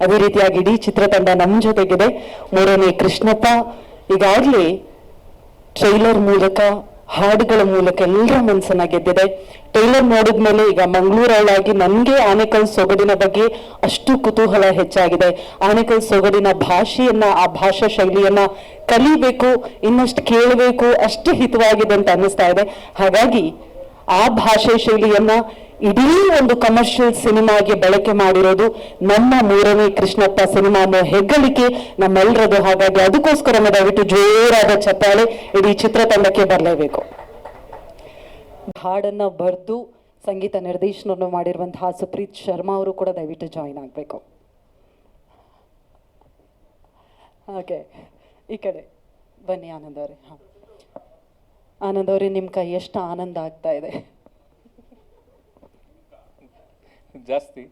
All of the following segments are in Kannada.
ಅದೇ ರೀತಿಯಾಗಿ ಇಡೀ ಚಿತ್ರತಂಡ ನಮ್ಮ ಜೊತೆಗಿದೆ. ಮೂರನೇ ಕೃಷ್ಣಪ್ಪ. ಈಗಾಗಲೇ ಟ್ರೈಲರ್ ಮೂಲಕ, ಹಾಡುಗಳ ಮೂಲಕ ಎಲ್ಲರ ಮನಸ್ಸನ್ನ ಗೆದ್ದಿದೆ. ಟ್ರೈಲರ್ ನೋಡಿದ್ಮೇಲೆ ಈಗ ಮಂಗಳೂರವಳಾಗಿ ನನಗೆ ಆನೆಕಲ್ ಸೊಗಡಿನ ಬಗ್ಗೆ ಅಷ್ಟು ಕುತೂಹಲ ಹೆಚ್ಚಾಗಿದೆ. ಆನೆಕಲ್ ಸೊಗಡಿನ ಭಾಷೆಯನ್ನ, ಆ ಭಾಷಾ ಶೈಲಿಯನ್ನ ಕಲಿಬೇಕು, ಇನ್ನಷ್ಟು ಕೇಳಬೇಕು, ಅಷ್ಟು ಹಿತವಾಗಿದೆ ಅಂತ ಅನ್ನಿಸ್ತಾ ಇದೆ. ಹಾಗಾಗಿ ಆ ಭಾಷೆ ಶೈಲಿಯನ್ನ ಇಡೀ ಒಂದು ಕಮರ್ಷಿಯಲ್ ಸಿನಿಮಾಗೆ ಬಳಕೆ ಮಾಡಿರೋದು ನಮ್ಮ ಮೂರನೇ ಕೃಷ್ಣಪ್ಪ ಸಿನಿಮಾ ಅನ್ನೋ ಹೆಗ್ಗಳಿಕೆ ನಮ್ಮೆಲ್ಲರದು ಹಾಗಾಗಿ ಅದಕ್ಕೋಸ್ಕರ ದಯವಿಟ್ಟು ಜೋರಾದ ಚಪ್ಪಾಳೆ ಇಡೀ ಚಿತ್ರತಂಡಕ್ಕೆ ಬರಲೇಬೇಕು. ಹಾಡನ್ನ ಬರೆದು ಸಂಗೀತ ನಿರ್ದೇಶನವನ್ನು ಮಾಡಿರುವಂತಹ ಸುಪ್ರೀತ್ ಶರ್ಮಾ ಅವರು ಕೂಡ ದಯವಿಟ್ಟು ಜಾಯಿನ್ ಆಗಬೇಕು. ಹಾಗೆ, ಈ ಕಡೆ ಬನ್ನಿ ಆನಂದ್ ಅವರೇ. ಹಾಂ. ಆನಂದ್ ಅವರೇ ನಿಮ್ಮ ಕೈ ಎಷ್ಟು ಆನಂದ ಆಗ್ತಾ ಇದೆ. ಜಾಸ್ತಿ.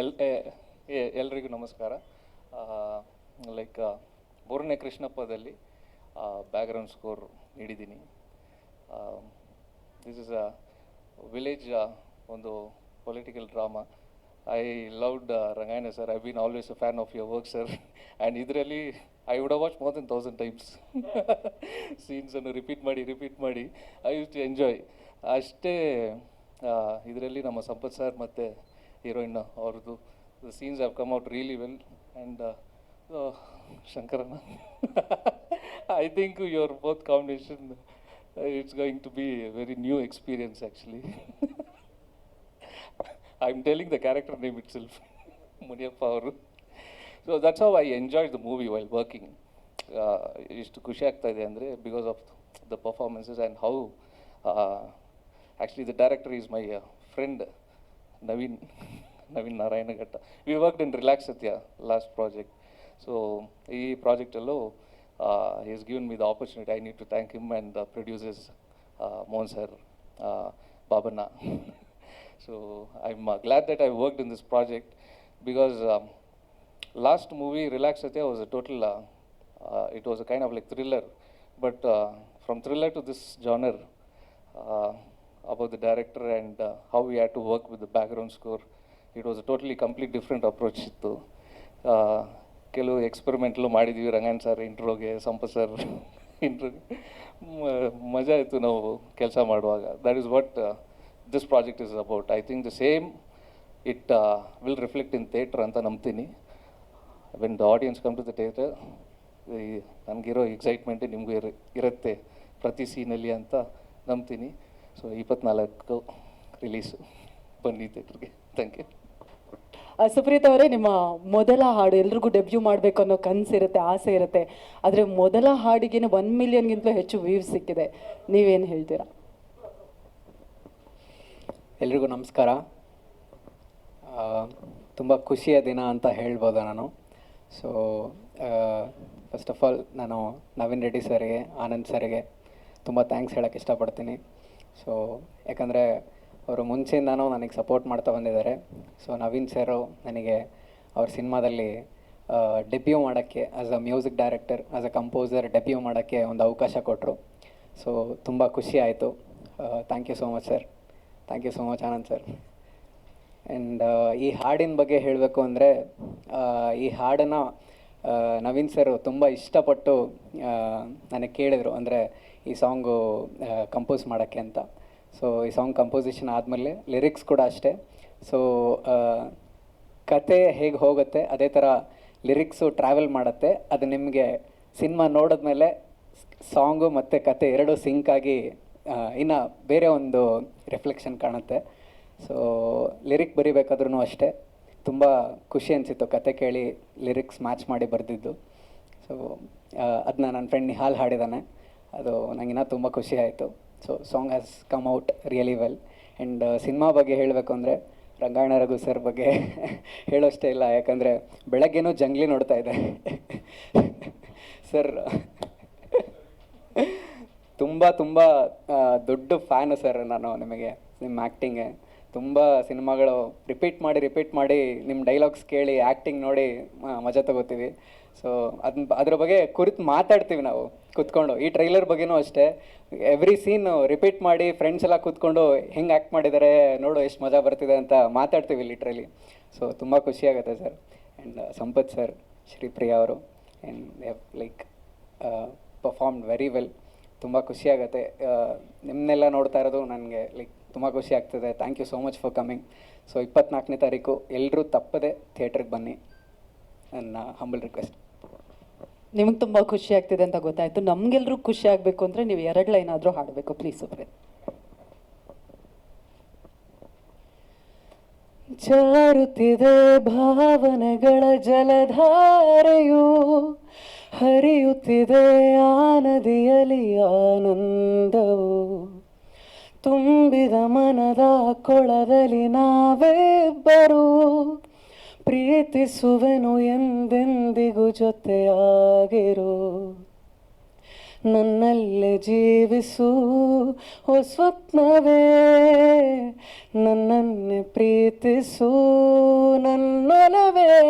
ಎಲ್ ಎಲ್ರಿಗೂ ನಮಸ್ಕಾರ. ಲೈಕ್ ಮೂರನೇ ಕೃಷ್ಣಪ್ಪದಲ್ಲಿ ಬ್ಯಾಕ್ಗ್ರೌಂಡ್ ಸ್ಕೋರ್ ನೀಡಿದ್ದೀನಿ. ದಿಸ್ ಇಸ್ ಅ ವಿಲೇಜ್ ಒಂದು political drama I loved Rangayana sir I been always a fan of your work sir and ಇದರಲ್ಲಿ I would watch more than thousand times ಸೀನ್ಸನ್ನು repeat ಮಾಡಿ ರಿಪೀಟ್ ಮಾಡಿ ಐ ಯು ಟು ಎಂಜಾಯ್ ಅಷ್ಟೇ ಇದರಲ್ಲಿ ನಮ್ಮ ಸಂಪತ್ ಸರ್ ಮತ್ತು ಹೀರೋಯಿನ್ ಅವ್ರದ್ದು scenes have come out really well and ಶಂಕರನ I think your both combination it's going to be very new experience actually I am telling the character name itself Muniyappa ಅವರು. So that's how I enjoy the movie while working ಎಷ್ಟು ಖುಷಿ ಆಗ್ತಾ ಇದೆ ಅಂದರೆ because of the performances and how Actually, the director is my uh, friend, Naveen, Naveen Narayanagatta. We worked in Relaxatya last project. So, he project alone, uh, he has given me the opportunity. I need to thank him and the producers, uh, Monser, uh, Babana. so, I'm uh, glad that I worked in this project because um, last movie, Relaxatya, was a total, uh, uh, it was a kind of like thriller. But uh, from thriller to this genre, uh, about the director and uh, how we had to work with the background score. It was a totally complete different approach ಇತ್ತು Uh, ಕೆಲವು ಎಕ್ಸ್ಪೆರಿಮೆಂಟ್ಲು ಮಾಡಿದ್ವಿ ರಂಗನ್ ಸರ್ ಇಂಟ್ರೋಗೆ ಸಂಪ ಸರ್ ಇಂಟ್ರೋಗೆ ಮಜಾ ಇತ್ತು ನಾವು ಕೆಲಸ ಮಾಡುವಾಗ. That is what this project is about I think the same it will reflect in theatre ಅಂತ ನಂಬ್ತೀನಿ. When the audience come to the theatre ನನಗಿರೋ ಎಕ್ಸೈಟ್ಮೆಂಟೇ ನಿಮಗೂ ಇರ ಇರುತ್ತೆ ಪ್ರತಿ ಸೀನಲ್ಲಿ ಅಂತ ನಂಬ್ತೀನಿ. ಸೊ ಇಪ್ಪತ್ನಾಲ್ಕು ರಿಲೀಸು ಬನ್ನಿ ಥಿಯೇಟ್ರಿಗೆ ಥ್ಯಾಂಕ್ ಯು ಸುಪ್ರೀತ್ ಅವರೇ ನಿಮ್ಮ ಮೊದಲ ಹಾಡು ಎಲ್ರಿಗೂ ಡೆಬ್ಯೂ ಮಾಡಬೇಕು ಅನ್ನೋ ಕನಸಿರುತ್ತೆ ಆಸೆ ಇರುತ್ತೆ. ಆದರೆ ಮೊದಲ ಹಾಡಿಗೆ ಒನ್ ಮಿಲಿಯನ್ಗಿಂತಲೂ ಹೆಚ್ಚು ವ್ಯೂವ್ ಸಿಕ್ಕಿದೆ. ನೀವೇನು ಹೇಳ್ತೀರಾ? ಎಲ್ರಿಗೂ ನಮಸ್ಕಾರ. ತುಂಬ ಖುಷಿಯ ದಿನ ಅಂತ ಹೇಳ್ಬೋದು ನಾನು. ಸೊ ಫಸ್ಟ್ ಆಫ್ ಆಲ್ ನಾನು ನವೀನ್ ರೆಡ್ಡಿ ಸರ್ಗೆ ಆನಂದ್ ಸರ್ಗೆ ತುಂಬ ಥ್ಯಾಂಕ್ಸ್ ಹೇಳೋಕ್ಕೆ ಇಷ್ಟಪಡ್ತೀನಿ. ಸೊ ಯಾಕಂದರೆ ಅವರು ಮುಂಚೆಯಿಂದನೂ ನನಗೆ ಸಪೋರ್ಟ್ ಮಾಡ್ತಾ ಬಂದಿದ್ದಾರೆ. ಸೊ ನವೀನ್ ಸರು ನನಗೆ ಅವ್ರ ಸಿನಿಮಾದಲ್ಲಿ ಡೆಬ್ಯೂ ಮಾಡೋಕ್ಕೆ as a music director as a composer debut ಮಾಡೋಕ್ಕೆ ಒಂದು ಅವಕಾಶ ಕೊಟ್ಟರು ಸೊ ತುಂಬ ಖುಷಿ ಆಯಿತು. Thank you so much sir thank you so much Anand sir and ಈ ಹಾಡಿನ ಬಗ್ಗೆ ಹೇಳಬೇಕು ಅಂದರೆ ಈ ಹಾಡನ್ನು ನವೀನ್ ಸರ್ ತುಂಬ ಇಷ್ಟಪಟ್ಟು ನನಗೆ ಕೇಳಿದರು. ಅಂದರೆ ಈ ಸಾಂಗು ಕಂಪೋಸ್ ಮಾಡೋಕ್ಕೆ ಅಂತ. ಸೊ ಈ ಸಾಂಗ್ ಕಂಪೋಸಿಷನ್ ಆದಮೇಲೆ ಲಿರಿಕ್ಸ್ ಕೂಡ ಅಷ್ಟೇ. ಸೊ ಕತೆ ಹೇಗೆ ಹೋಗುತ್ತೆ, ಅದೇ ಥರ ಲಿರಿಕ್ಸು ಟ್ರಾವೆಲ್ ಮಾಡುತ್ತೆ. ಅದು ನಿಮಗೆ ಸಿನಿಮಾ ನೋಡಿದ್ಮೇಲೆ ಸಾಂಗು ಮತ್ತು ಕತೆ ಎರಡೂ ಸಿಂಕ್ ಆಗಿ ಇನ್ನು ಬೇರೆ ಒಂದು ರಿಫ್ಲೆಕ್ಷನ್ ಕಾಣುತ್ತೆ. ಸೊ ಲಿರಿಕ್ ಬರಿಬೇಕಾದ್ರೂ ಅಷ್ಟೇ. ತುಂಬ ಖುಷಿ ಅನಿಸಿತ್ತು ಕತೆ ಕೇಳಿ ಲಿರಿಕ್ಸ್ ಮ್ಯಾಚ್ ಮಾಡಿ ಬರೆದಿದ್ದು. ಸೊ ಅದನ್ನ ನನ್ನ ಫ್ರೆಂಡ್ ನಿಹಾಲ್ ಹಾಡಿದ್ದಾನೆ ಅದು ನನಗಿನ್ನ ತುಂಬ ಖುಷಿ ಆಯಿತು. So song has come out really well and cinema ಬಗ್ಗೆ ಹೇಳಬೇಕು ಅಂದರೆ ರಂಗಾಯಣ ರಘು ಸರ್ ಬಗ್ಗೆ ಹೇಳೋಷ್ಟೇ ಇಲ್ಲ. ಯಾಕಂದರೆ ಬೆಳಗ್ಗೆನೂ ಜಂಗ್ಲಿ ನೋಡ್ತಾ ಇದೆ. ಸರ್ ತುಂಬ ತುಂಬ ದೊಡ್ಡ ಫ್ಯಾನು ಸರ್ ನಾನು ನಿಮಗೆ ನಿಮ್ಮ ಆ್ಯಕ್ಟಿಂಗೆ ತುಂಬ ಸಿನಿಮಾಗಳು ರಿಪೀಟ್ ಮಾಡಿ ರಿಪೀಟ್ ಮಾಡಿ ನಿಮ್ಮ ಡೈಲಾಗ್ಸ್ ಕೇಳಿ ಆ್ಯಕ್ಟಿಂಗ್ ನೋಡಿ ಮಜಾ ತಗೋತೀವಿ. ಸೊ ಅದನ್ನ ಅದ್ರ ಬಗ್ಗೆ ಕುರಿತು ಮಾತಾಡ್ತೀವಿ ನಾವು, ಕುತ್ಕೊಂಡು. ಈ ಟ್ರೈಲರ್ ಬಗ್ಗೆನೂ ಅಷ್ಟೇ. ಎವ್ರಿ ಸೀನ್ ರಿಪೀಟ್ ಮಾಡಿ ಫ್ರೆಂಡ್ಸ್ ಎಲ್ಲ ಕೂತ್ಕೊಂಡು ಹೆಂಗೆ ಆ್ಯಕ್ಟ್ ಮಾಡಿದ್ದಾರೆ ನೋಡು ಎಷ್ಟು ಮಜಾ ಬರ್ತಿದೆ ಅಂತ ಮಾತಾಡ್ತೀವಿ ಲಿಟ್ರಲಿ ಸೊ ತುಂಬ ಖುಷಿ ಆಗುತ್ತೆ sir and Sampath sir Shripriya ಅವರು. And like performed very well ತುಂಬ ಆಗುತ್ತೆ. ನಿಮ್ಮನ್ನೆಲ್ಲ ನೋಡ್ತಾ ಇರೋದು ನನಗೆ ಲೈಕ್ ತುಂಬ ಖುಷಿ ಆಗ್ತದೆ. Thank you so much for coming so ಇಪ್ಪತ್ನಾಲ್ಕನೇ ತಾರೀಕು ಎಲ್ಲರೂ ತಪ್ಪದೆ ಥಿಯೇಟ್ರಿಗೆ ಬನ್ನಿ. ನನ್ನ ಹಂಬಲ್ ರಿಕ್ವೆಸ್ಟ್ ನಿಮಗೆ ತುಂಬಾ ಖುಷಿ ಆಗ್ತಿದೆ ಅಂತ ಗೊತ್ತಾಯ್ತು. ನಮಗೆಲ್ಲರೂ ಖುಷಿ ಆಗಬೇಕು ಅಂದ್ರೆ ನೀವು ಎರಡು ಲೈನ್ ಆದ್ರೂ ಹಾಡಬೇಕು ಪ್ಲೀಸ್ ಒಬ್ರೆ. ಜಾರುತ್ತಿದೆ ಭಾವನೆಗಳ ಜಲಧಾರೆಯು, ಹರಿಯುತ್ತಿದೆ ಆ ಆನಂದವು. ತುಂಬಿದ ಮನದ ಕೊಳದಲ್ಲಿ ನಾವಿಬ್ಬರು ಪ್ರೀತಿಸುವೆನು ಎಂದೆಂದಿಗೂ ಜೊತೆಯಾಗಿರು. ನನ್ನಲ್ಲೇ ಜೀವಿಸು, ಓ ಸ್ವಪ್ನವೇ. ನನ್ನನ್ನೇ ಪ್ರೀತಿಸು, ನನ್ನೊಲವೇ.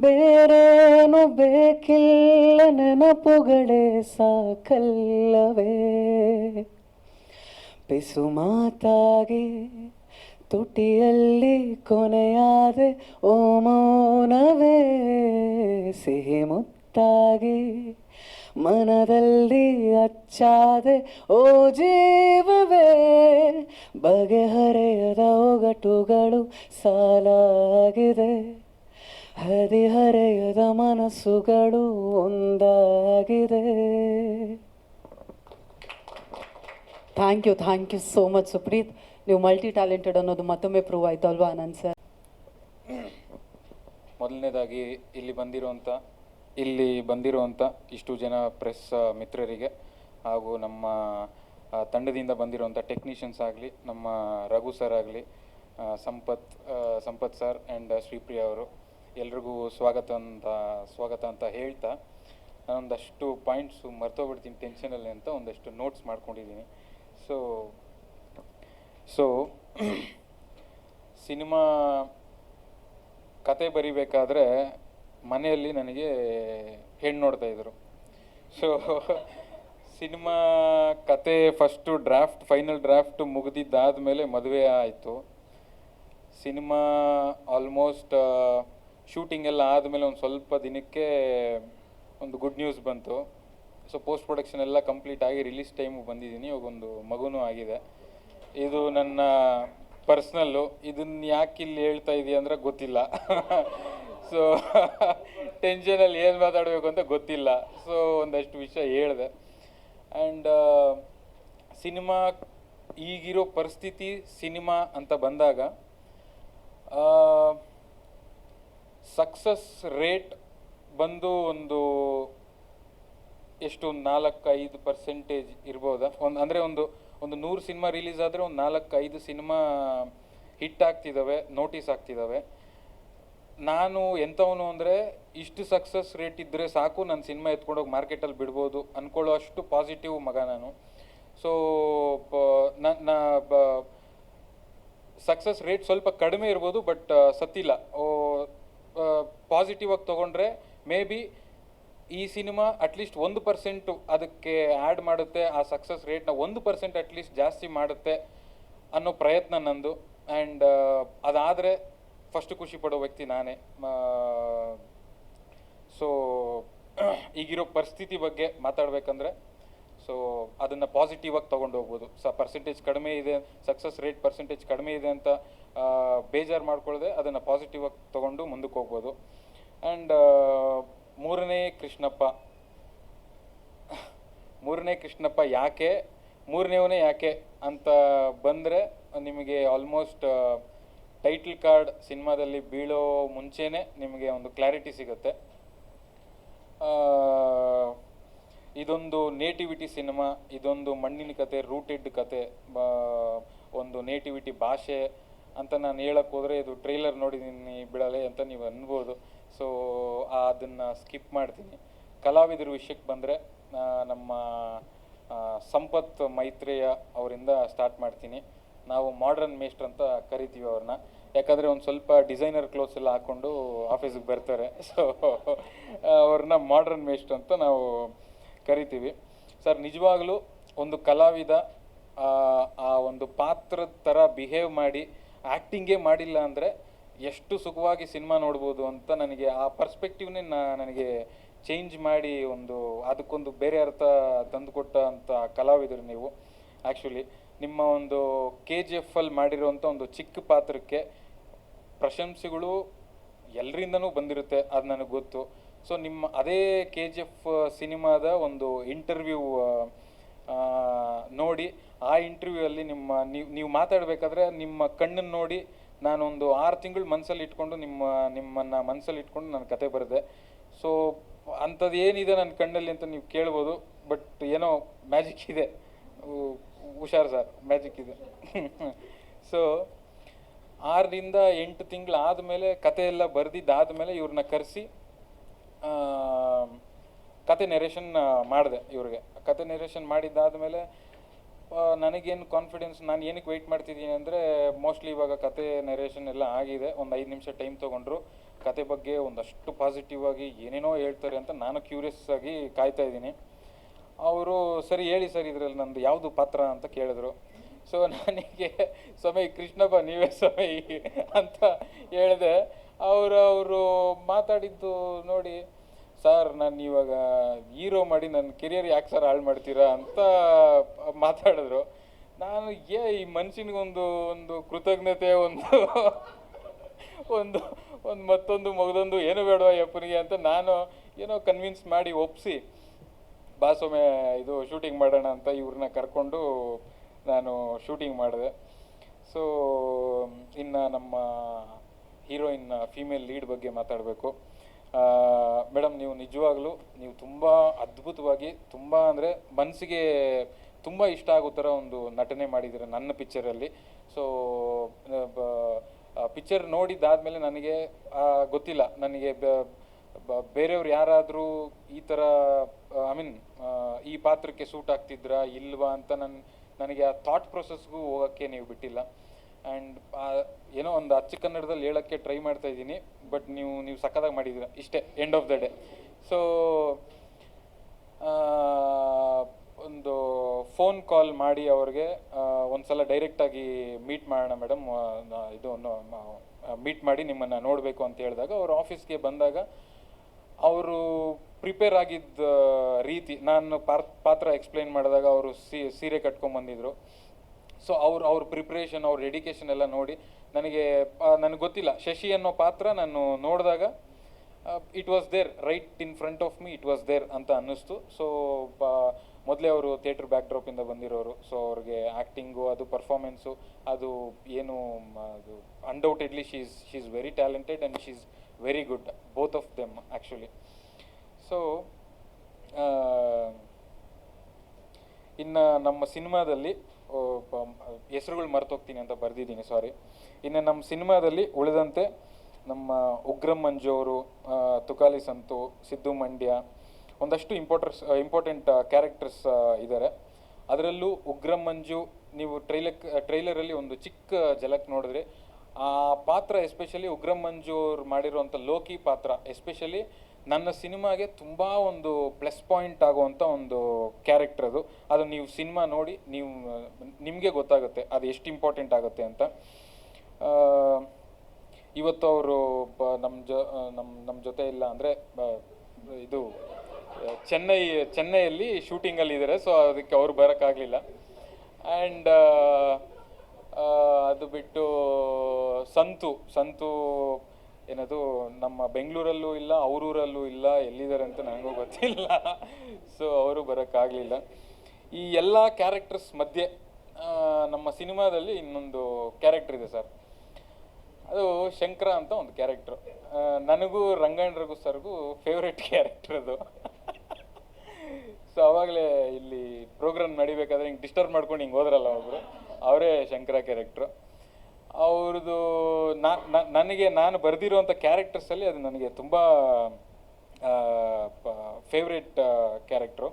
ಬೇರೇನು ಬೇಕಿಲ್ಲ, ನೆನಪುಗಳೇ ಸಾಕಲ್ಲವೇ. ಪಿಸು ಮಾತಾಗಿ ತುಟಿಯಲ್ಲಿ ಕೊನೆಯಾದೆ ಓ ಮೌನವೇ, ಸಿಹಿ ಮುತ್ತಾಗಿ ಮನದಲ್ಲಿ ಅಚ್ಚಾದೆ ಓ ಜೀವವೇ, ಬಗೆಹರೆಯದ ಒಗಟುಗಳು ಸಾಲಾಗಿದೆ. ಹರಿಹರೆಯದ ಮನಸ್ಸುಗಳು ಒಂದಾಗಿದೆ. Thank you thank you so much Supreeth ನೀವು ಮಲ್ಟಿ ಟ್ಯಾಲೆಂಟೆಡ್ ಅನ್ನೋದು ಮತ್ತೊಮ್ಮೆ ಪ್ರೂವ್ ಆಯ್ತು ಅಲ್ವಾ ಆನಂದ್ ಸರ್ ಮೊದಲನೇದಾಗಿ ಇಲ್ಲಿ ಬಂದಿರುವಂಥ ಇಲ್ಲಿ ಬಂದಿರುವಂಥ ಇಷ್ಟು ಜನ ಪ್ರೆಸ್ ಮಿತ್ರರಿಗೆ ಹಾಗೂ ನಮ್ಮ ತಂಡದಿಂದ ಬಂದಿರುವಂಥ ಟೆಕ್ನಿಷಿಯನ್ಸ್ ಆಗಲಿ, ನಮ್ಮ ರಘು ಸರ್ ಆಗಲಿ ಸಂಪತ್ ಸಂಪತ್ ಸರ್ ಆ್ಯಂಡ್ ಶ್ರೀಪ್ರಿಯ ಅವರು ಎಲ್ರಿಗೂ ಸ್ವಾಗತ ಅಂತ ಸ್ವಾಗತ ಅಂತ ಹೇಳ್ತಾ ನಾನೊಂದಷ್ಟು ಪಾಯಿಂಟ್ಸು ಮರ್ತೋಗ್ಬಿಡ್ತೀನಿ ಟೆನ್ಷನಲ್ಲಿ ಅಂತ ಒಂದಷ್ಟು ನೋಟ್ಸ್ ಮಾಡ್ಕೊಂಡಿದ್ದೀನಿ. ಸೊ ಸೊ ಸಿನಿಮಾ ಕತೆ ಬರಿಬೇಕಾದ್ರೆ ಮನೆಯಲ್ಲಿ ನನಗೆ ಹೆಣ್ಣು ನೋಡ್ತಾ ಇದ್ರು. ಸೊ ಸಿನಿಮಾ ಕತೆ ಫಸ್ಟು ಡ್ರಾಫ್ಟ್ ಫೈನಲ್ ಡ್ರಾಫ್ಟ್ ಮುಗಿದಿದ್ದಾದಮೇಲೆ ಮದುವೆ ಆಯಿತು. ಸಿನಿಮಾ ಆಲ್ಮೋಸ್ಟ್ ಶೂಟಿಂಗ್ ಎಲ್ಲ ಆದಮೇಲೆ ಒಂದು ಸ್ವಲ್ಪ ದಿನಕ್ಕೆ ಒಂದು ಗುಡ್ ನ್ಯೂಸ್ ಬಂತು. ಸೊ ಪೋಸ್ಟ್ ಪ್ರೊಡಕ್ಷನ್ ಎಲ್ಲ ಕಂಪ್ಲೀಟ್ ಆಗಿ ರಿಲೀಸ್ ಟೈಮು ಬಂದಿದ್ದೀನಿ. ಇವಾಗ ಒಂದು ಮಗುನೂ ಆಗಿದೆ. ಇದು ನನ್ನ ಪರ್ಸ್ನಲ್ಲು. ಇದನ್ನ ಯಾಕೆ ಇಲ್ಲಿ ಹೇಳ್ತಾ ಇದೀಯ ಅಂದ್ರೆ ಗೊತ್ತಿಲ್ಲ. ಸೊ ಟೆನ್ಷನಲ್ಲಿ ಏನು ಮಾತಾಡಬೇಕು ಅಂತ ಗೊತ್ತಿಲ್ಲ. ಸೊ ಒಂದಷ್ಟು ವಿಷಯ ಹೇಳಿದೆ. ಆ್ಯಂಡ್ ಸಿನಿಮಾ ಈಗಿರೋ ಪರಿಸ್ಥಿತಿ ಸಿನಿಮಾ ಅಂತ ಬಂದಾಗ ಸಕ್ಸಸ್ ರೇಟ್ ಬಂದು ಒಂದು ಎಷ್ಟು ನಾಲ್ಕು ಐದು ಪರ್ಸೆಂಟೇಜ್ ಇರ್ಬೋದಾ? ಒಂದು ಅಂದರೆ ಒಂದು ಒಂದು ನೂರು ಸಿನಿಮಾ ರಿಲೀಸ್ ಆದರೆ ಒಂದು ನಾಲ್ಕು ಐದು ಸಿನಿಮಾ ಹಿಟ್ ಆಗ್ತಿದ್ದಾವೆ ನೋಟಿಸ್ ಆಗ್ತಿದ್ದಾವೆ ನಾನು ಎಂಥವನು ಅಂದರೆ ಇಷ್ಟು ಸಕ್ಸಸ್ ರೇಟ್ ಇದ್ದರೆ ಸಾಕು ನನ್ನ ಸಿನಿಮಾ ಎತ್ಕೊಂಡೋಗಿ ಮಾರ್ಕೆಟಲ್ಲಿ ಬಿಡ್ಬೋದು ಅಂದ್ಕೊಳ್ಳೋ ಅಷ್ಟು ಪಾಸಿಟಿವ್ ಮಗ ನಾನು. ಸೊ ನನ್ನ ಸಕ್ಸಸ್ ರೇಟ್ ಸ್ವಲ್ಪ ಕಡಿಮೆ ಇರ್ಬೋದು ಬಟ್ ಸತ್ತಿಲ್ಲ. ಪಾಸಿಟಿವ್ ಆಗಿ ತೊಗೊಂಡ್ರೆ ಮೇ ಬಿ ಈ ಸಿನಿಮಾ ಅಟ್ಲೀಸ್ಟ್ ಒಂದು ಪರ್ಸೆಂಟು ಅದಕ್ಕೆ ಆ್ಯಡ್ ಮಾಡುತ್ತೆ, ಆ ಸಕ್ಸಸ್ ರೇಟ್ನ ಒಂದು ಪರ್ಸೆಂಟ್ ಅಟ್ಲೀಸ್ಟ್ ಜಾಸ್ತಿ ಮಾಡುತ್ತೆ ಅನ್ನೋ ಪ್ರಯತ್ನ ನಂದು. ಆ್ಯಂಡ್ ಅದಾದರೆ ಫಸ್ಟ್ ಖುಷಿ ಪಡೋ ವ್ಯಕ್ತಿ ನಾನೇ. ಸೊ ಈಗಿರೋ ಪರಿಸ್ಥಿತಿ ಬಗ್ಗೆ ಮಾತಾಡಬೇಕಂದ್ರೆ ಸೊ ಅದನ್ನು ಪಾಸಿಟಿವ್ ಆಗಿ ತೊಗೊಂಡು ಹೋಗ್ಬೋದು. ಸ ಪರ್ಸೆಂಟೇಜ್ ಕಡಿಮೆ ಇದೆ ಸಕ್ಸಸ್ ರೇಟ್ ಪರ್ಸೆಂಟೇಜ್ ಕಡಿಮೆ ಇದೆ ಅಂತ ಬೇಜಾರು ಮಾಡ್ಕೊಳ್ಳದೆ ಅದನ್ನು ಪಾಸಿಟಿವ್ ಆಗಿ ತೊಗೊಂಡು ಮುಂದಕ್ಕೆ ಹೋಗ್ಬೋದು. ಆ್ಯಂಡ್ ಮೂರನೇ ಕೃಷ್ಣಪ್ಪ. ಮೂರನೇ ಕೃಷ್ಣಪ್ಪ ಯಾಕೆ, ಮೂರನೇವನೇ ಯಾಕೆ ಅಂತ ಬಂದರೆ ನಿಮಗೆ ಆಲ್ಮೋಸ್ಟ್ ಟೈಟಲ್ ಕಾರ್ಡ್ ಸಿನಿಮಾದಲ್ಲಿ ಬೀಳೋ ಮುಂಚೆನೇ ನಿಮಗೆ ಒಂದು ಕ್ಲಾರಿಟಿ ಸಿಗುತ್ತೆ. ಇದೊಂದು ನೇಟಿವಿಟಿ ಸಿನಿಮಾ, ಇದೊಂದು ಮಣ್ಣಿನ ಕತೆ ರೂಟೆಡ್ ಕತೆ ಒಂದು ನೇಟಿವಿಟಿ ಭಾಷೆ ಅಂತ ನಾನು ಹೇಳಕ್ ಹೋದ್ರೆ ಇದು ಟ್ರೈಲರ್ ನೋಡಿದ್ದೀನಿ ಬಿಡಲೆ ಅಂತ ನೀವು ಅನ್ಬೋದು. ಸೊ ಅದನ್ನು ಸ್ಕಿಪ್ ಮಾಡ್ತೀನಿ. ಕಲಾವಿದರ ವಿಷಯಕ್ಕೆ ಬಂದರೆ ನಮ್ಮ ಸಂಪತ್ ಮೈತ್ರೇಯ ಅವರಿಂದ ಸ್ಟಾರ್ಟ್ ಮಾಡ್ತೀನಿ. ನಾವು ಮಾಡ್ರನ್ ಮೇಸ್ಟ್ರ್ ಅಂತ ಕರಿತೀವಿ ಅವ್ರನ್ನ. ಯಾಕಂದರೆ ಒಂದು ಸ್ವಲ್ಪ ಡಿಸೈನರ್ ಕ್ಲೋತ್ಸ್ ಎಲ್ಲ ಹಾಕ್ಕೊಂಡು ಆಫೀಸಿಗೆ ಬರ್ತಾರೆ. ಸೊ ಅವ್ರನ್ನ ಮಾಡ್ರನ್ ಮೇಸ್ಟ್ ಅಂತ ನಾವು ಕರಿತೀವಿ. ಸರ್ ನಿಜವಾಗಲೂ ಒಂದು ಕಲಾವಿದ, ಆ ಒಂದು ಪಾತ್ರದ ಥರ ಬಿಹೇವ್ ಮಾಡಿ ಆ್ಯಕ್ಟಿಂಗೇ ಮಾಡಿಲ್ಲ ಅಂದರೆ ಎಷ್ಟು ಸುಖವಾಗಿ ಸಿನಿಮಾ ನೋಡ್ಬೋದು ಅಂತ ನನಗೆ ಆ ಪರ್ಸ್ಪೆಕ್ಟಿವ್ನೇ ನನಗೆ ಚೇಂಜ್ ಮಾಡಿ ಒಂದು, ಅದಕ್ಕೊಂದು ಬೇರೆ ಅರ್ಥ ತಂದುಕೊಟ್ಟ ಅಂತ ಕಲಾವಿದರು ನೀವು. ಆ್ಯಕ್ಚುಲಿ ನಿಮ್ಮ ಒಂದು ಕೆ ಜಿ ಎಫ್ ಅಲ್ಲಿ ಮಾಡಿರುವಂಥ ಒಂದು ಚಿಕ್ಕ ಪಾತ್ರಕ್ಕೆ ಪ್ರಶಂಸೆಗಳು ಎಲ್ಲರಿಂದನೂ ಬಂದಿರುತ್ತೆ, ಅದು ನನಗೆ ಗೊತ್ತು. ಸೊ ನಿಮ್ಮ ಅದೇ ಕೆ ಜಿ ಎಫ್ ಸಿನಿಮಾದ ಒಂದು ಇಂಟರ್ವ್ಯೂ ನೋಡಿ, ಆ ಇಂಟರ್ವ್ಯೂ ಅಲ್ಲಿ ನಿಮ್ಮ, ನೀವು ನೀವು ಮಾತಾಡಬೇಕಾದ್ರೆ ನಿಮ್ಮ ಕಣ್ಣನ್ನು ನೋಡಿ ನಾನೊಂದು ಆರು ತಿಂಗಳು ಮನಸ್ಸಲ್ಲಿ ಇಟ್ಕೊಂಡು ನಿಮ್ಮ, ನಿಮ್ಮನ್ನು ಮನಸ್ಸಲ್ಲಿ ಇಟ್ಕೊಂಡು ನಾನು ಕತೆ ಬರೆದೆ. ಸೊ ಅಂಥದ್ದು ಏನಿದೆ ನನ್ನ ಕಣ್ಣಲ್ಲಿ ಅಂತ ನೀವು ಕೇಳ್ಬೋದು ಬಟ್ ಏನೋ ಮ್ಯಾಜಿಕ್ ಇದೆ. ಹುಷಾರ್ ಸರ್ ಮ್ಯಾಜಿಕ್ ಇದೆ. ಸೊ ಆರರಿಂದ ಎಂಟು ತಿಂಗಳು ಆದಮೇಲೆ ಕತೆ ಎಲ್ಲ ಬರೆದಿದ್ದಾದಮೇಲೆ ಇವ್ರನ್ನ ಕರೆಸಿ ಕತೆ ನೆರೇಷನ್ ಮಾಡಿದೆ ಇವ್ರಿಗೆ. ಕತೆ ನೆರೇಷನ್ ಮಾಡಿದ್ದಾದಮೇಲೆ ನನಗೇನು ಕಾನ್ಫಿಡೆನ್ಸ್ ನಾನು ಏನಕ್ಕೆ ವೆಯ್ಟ್ ಮಾಡ್ತಿದ್ದೀನಿ ಅಂದರೆ ಮೋಸ್ಟ್ಲಿ ಇವಾಗ ಕತೆ ನೆರೇಷನ್ ಎಲ್ಲ ಆಗಿದೆ. ಒಂದು ಐದು ನಿಮಿಷ ಟೈಮ್ ತೊಗೊಂಡ್ರು. ಕತೆ ಬಗ್ಗೆ ಒಂದಷ್ಟು ಪಾಸಿಟಿವ್ ಆಗಿ ಏನೇನೋ ಹೇಳ್ತಾರೆ ಅಂತ ನಾನು ಕ್ಯೂರಿಯಸ್ ಆಗಿ ಕಾಯ್ತಾ ಇದ್ದೀನಿ. ಅವರು, ಸರಿ, ಹೇಳಿ ಸರ್ ಇದರಲ್ಲಿ ನಂದು ಯಾವುದು ಪಾತ್ರ ಅಂತ ಕೇಳಿದ್ರು. ಸೊ ನನಗೆ ಸಮಯ ಕೃಷ್ಣಪ್ಪ ನೀವೇ ಸ್ವಾಮಿ, ಅಂತ ಹೇಳಿದೆ. ಅವರು ಅವರು ಮಾತಾಡಿದ್ದು ನೋಡಿ ಸರ್ ನಾನು ಇವಾಗ ಹೀರೋ ಮಾಡಿ ನನ್ನ ಕೆರಿಯರ್ ಯಾಕೆ ಸರ್ ಹಾಳು ಮಾಡ್ತೀರಾ? ಅಂತ ಮಾತಾಡಿದ್ರು. ನಾನು, ಏ, ಈ ಮನುಷ್ಯನಿಗೊಂದು ಒಂದು ಕೃತಜ್ಞತೆ, ಒಂದು ಒಂದು ಒಂದು ಮತ್ತೊಂದು ಮಗದೊಂದು ಏನು ಬೇಡವಾ ಯಪ್ಪನಿಗೆ ಅಂತ ನಾನು ಏನೋ ಕನ್ವಿನ್ಸ್ ಮಾಡಿ ಒಪ್ಪಿಸಿ ಬಾಸೊಮ್ಮೆ ಇದು ಶೂಟಿಂಗ್ ಮಾಡೋಣ ಅಂತ ಇವ್ರನ್ನ ಕರ್ಕೊಂಡು ನಾನು ಶೂಟಿಂಗ್ ಮಾಡಿದೆ. ಸೊ ಇನ್ನು ನಮ್ಮ ಹೀರೋಯಿನ್ ಫೀಮೇಲ್ ಲೀಡ್ ಬಗ್ಗೆ ಮಾತಾಡಬೇಕು. ಮೇಡಮ್ ನೀವು ನಿಜವಾಗ್ಲೂ ನೀವು ತುಂಬ ಅದ್ಭುತವಾಗಿ, ತುಂಬ ಅಂದರೆ ಮನಸ್ಸಿಗೆ ತುಂಬ ಇಷ್ಟ ಆಗೋ ಥರ ಒಂದು ನಟನೆ ಮಾಡಿದ್ದೀರ ನನ್ನ ಪಿಕ್ಚರಲ್ಲಿ ಸೊ ಪಿಕ್ಚರ್ ನೋಡಿದ್ದಾದ್ಮೇಲೆ ನನಗೆ ಗೊತ್ತಿಲ್ಲ. ನನಗೆ ಬೇರೆಯವ್ರು ಯಾರಾದರೂ ಈ ಥರ ಐ ಮೀನ್ ಈ ಪಾತ್ರಕ್ಕೆ ಸೂಟ್ ಆಗ್ತಿದ್ರಾ, ಇಲ್ವಾ ಅಂತ ನನ್ನ ನನಗೆ ಆ ಥಾಟ್ ಪ್ರೊಸೆಸ್ಗೂ ಹೋಗೋಕ್ಕೆ ನೀವು ಬಿಟ್ಟಿಲ್ಲ. ಆ್ಯಂಡ್ ಏನೋ ಒಂದು ಅಚ್ಚ ಕನ್ನಡದಲ್ಲಿ ಹೇಳೋಕ್ಕೆ ಟ್ರೈ ಮಾಡ್ತಾ ಇದ್ದೀನಿ ಬಟ್ ನೀವು ನೀವು ಸಖತ್ತಾಗಿ ಮಾಡಿದ್ದೀರ. ಇಷ್ಟೇ end of the day so ಒಂದು ಫೋನ್ ಕಾಲ್ ಮಾಡಿ ಅವ್ರಿಗೆ ಒಂದು ಸಲ ಡೈರೆಕ್ಟಾಗಿ ಮೀಟ್ ಮಾಡೋಣ ಮೇಡಮ್ ಇದು ಮೀಟ್ ಮಾಡಿ ನಿಮ್ಮನ್ನು ನೋಡಬೇಕು ಅಂತ ಹೇಳಿದಾಗ ಅವ್ರ ಆಫೀಸ್ಗೆ ಬಂದಾಗ ಅವರು ಪ್ರಿಪೇರ್ ಆಗಿದ್ದ ರೀತಿ, ನಾನು ಪಾತ್ರ ಎಕ್ಸ್ಪ್ಲೈನ್ ಮಾಡಿದಾಗ ಅವರು ಸೀರೆ ಕಟ್ಕೊಂಡ್ಬಂದಿದ್ರು ಸೊ ಅವ್ರು, ಅವ್ರ ಪ್ರಿಪ್ರೇಷನ್ ಅವ್ರ ಡೆಡಿಕೇಶನ್ ಎಲ್ಲ ನೋಡಿ ನನಗೆ ನನಗೆ ಗೊತ್ತಿಲ್ಲ. ಶಶಿ ಅನ್ನೋ ಪಾತ್ರ ನಾನು ನೋಡಿದಾಗ it was there right in front of me it was there ಅಂತ ಅನ್ನಿಸ್ತು. ಸೊ ಮೊದಲೇ ಅವರು ಥಿಯೇಟ್ರ್ ಬ್ಯಾಕ್ಡ್ರಾಪಿಂದ ಬಂದಿರೋರು. ಸೊ ಅವ್ರಿಗೆ ಆ್ಯಕ್ಟಿಂಗು ಅದು ಪರ್ಫಾರ್ಮೆನ್ಸು ಅದು ಏನು, ಅದು undoubtedly she's she is very talented and she is very good both of them actually so ಇನ್ನು ನಮ್ಮ ಸಿನಿಮಾದಲ್ಲಿ ಹೆಸರುಗಳು ಮರ್ತೋಗ್ತೀನಿ ಅಂತ ಬರೆದಿದ್ದೀನಿ ಸಾರಿ ಇನ್ನು ನಮ್ಮ ಸಿನಿಮಾದಲ್ಲಿ ಉಳಿದಂತೆ ನಮ್ಮ ಉಗ್ರಂ ಮಂಜು ಅವರು ತುಕಾಲಿ ಸಂತು, ಸಿದ್ದು ಮಂಡ್ಯ, ಒಂದಷ್ಟು ಇಂಪಾರ್ಟರ್ಸ್ ಇಂಪಾರ್ಟೆಂಟ್ ಕ್ಯಾರೆಕ್ಟರ್ಸ್ ಇದ್ದಾರೆ ಅದರಲ್ಲೂ ಉಗ್ರಂ ಮಂಜು, ನೀವು ಟ್ರೈಲರ್ ಟ್ರೈಲರಲ್ಲಿ ಒಂದು ಚಿಕ್ಕ ಜಲಕ್ ನೋಡಿದ್ರೆ, ಆ ಪಾತ್ರ ಎಸ್ಪೆಷಲಿ ಉಗ್ರಂ ಮಂಜು ಅವ್ರು ಮಾಡಿರುವಂಥ ಲೋಕಿ ಪಾತ್ರ ಎಸ್ಪೆಷಲಿ ನನ್ನ ಸಿನಿಮಾಗೆ ತುಂಬ ಒಂದು ಪ್ಲಸ್ ಪಾಯಿಂಟ್ ಆಗುವಂಥ ಒಂದು ಕ್ಯಾರೆಕ್ಟರ್ ಅದು. ಅದು ನೀವು ಸಿನಿಮಾ ನೋಡಿ, ನೀವು, ನಿಮಗೆ ಗೊತ್ತಾಗುತ್ತೆ ಅದು ಎಷ್ಟು ಇಂಪಾರ್ಟೆಂಟ್ ಆಗುತ್ತೆ ಅಂತ. ಇವತ್ತು ಅವರು ನಮ್ಮ ಜೊ ನಮ್ಮ ನಮ್ಮ ಜೊತೆ ಇಲ್ಲ ಅಂದರೆ ಇದು, ಚೆನ್ನೈ, ಚೆನ್ನೈಯಲ್ಲಿ ಶೂಟಿಂಗಲ್ಲಿ ಇದ್ದಾರೆ ಸೊ ಅದಕ್ಕೆ ಅವರು ಬರೋಕ್ಕಾಗಲಿಲ್ಲ. ಆ್ಯಂಡ್ ಅದು ಬಿಟ್ಟು, ಸಂತು ಸಂತು ಏನದು, ನಮ್ಮ ಬೆಂಗಳೂರಲ್ಲೂ ಇಲ್ಲ, ಅವರೂರಲ್ಲೂ ಇಲ್ಲ ಎಲ್ಲಿದ್ದಾರೆ ಅಂತ ನನಗೂ ಗೊತ್ತಿಲ್ಲ. ಸೊ ಅವರು ಬರೋಕ್ಕಾಗಲಿಲ್ಲ. ಈ ಎಲ್ಲ ಕ್ಯಾರೆಕ್ಟರ್ಸ್ ಮಧ್ಯೆ ನಮ್ಮ ಸಿನಿಮಾದಲ್ಲಿ ಇನ್ನೊಂದು ಕ್ಯಾರೆಕ್ಟರ್ ಇದೆ ಸರ್. ಅದು ಶಂಕರ ಅಂತ ಒಂದು ಕ್ಯಾರೆಕ್ಟ್ರು ನನಗೂ ರಂಗಣ್ಣರಿಗೂ ಸರ್ಗೂ ಫೇವ್ರೆಟ್ ಕ್ಯಾರೆಕ್ಟರ್ ಅದು. ಸೊ ಅವಾಗಲೇ ಇಲ್ಲಿ ಪ್ರೋಗ್ರಾಮ್ ನಡಿಬೇಕಾದ್ರೆ ಹಿಂಗೆ ಡಿಸ್ಟರ್ಬ್ ಮಾಡ್ಕೊಂಡು ಹಿಂಗೆ ಹೋದ್ರಲ್ಲ ಒಬ್ರು. ಅವರೇ ಶಂಕರ ಕ್ಯಾರೆಕ್ಟ್ರು ಅವ್ರದ್ದು ನನಗೆ ನಾನು ಬರೆದಿರುವಂಥ ಕ್ಯಾರೆಕ್ಟರ್ಸಲ್ಲಿ ಅದು ನನಗೆ ತುಂಬ ಫೇವ್ರೆಟ್ ಕ್ಯಾರೆಕ್ಟ್ರು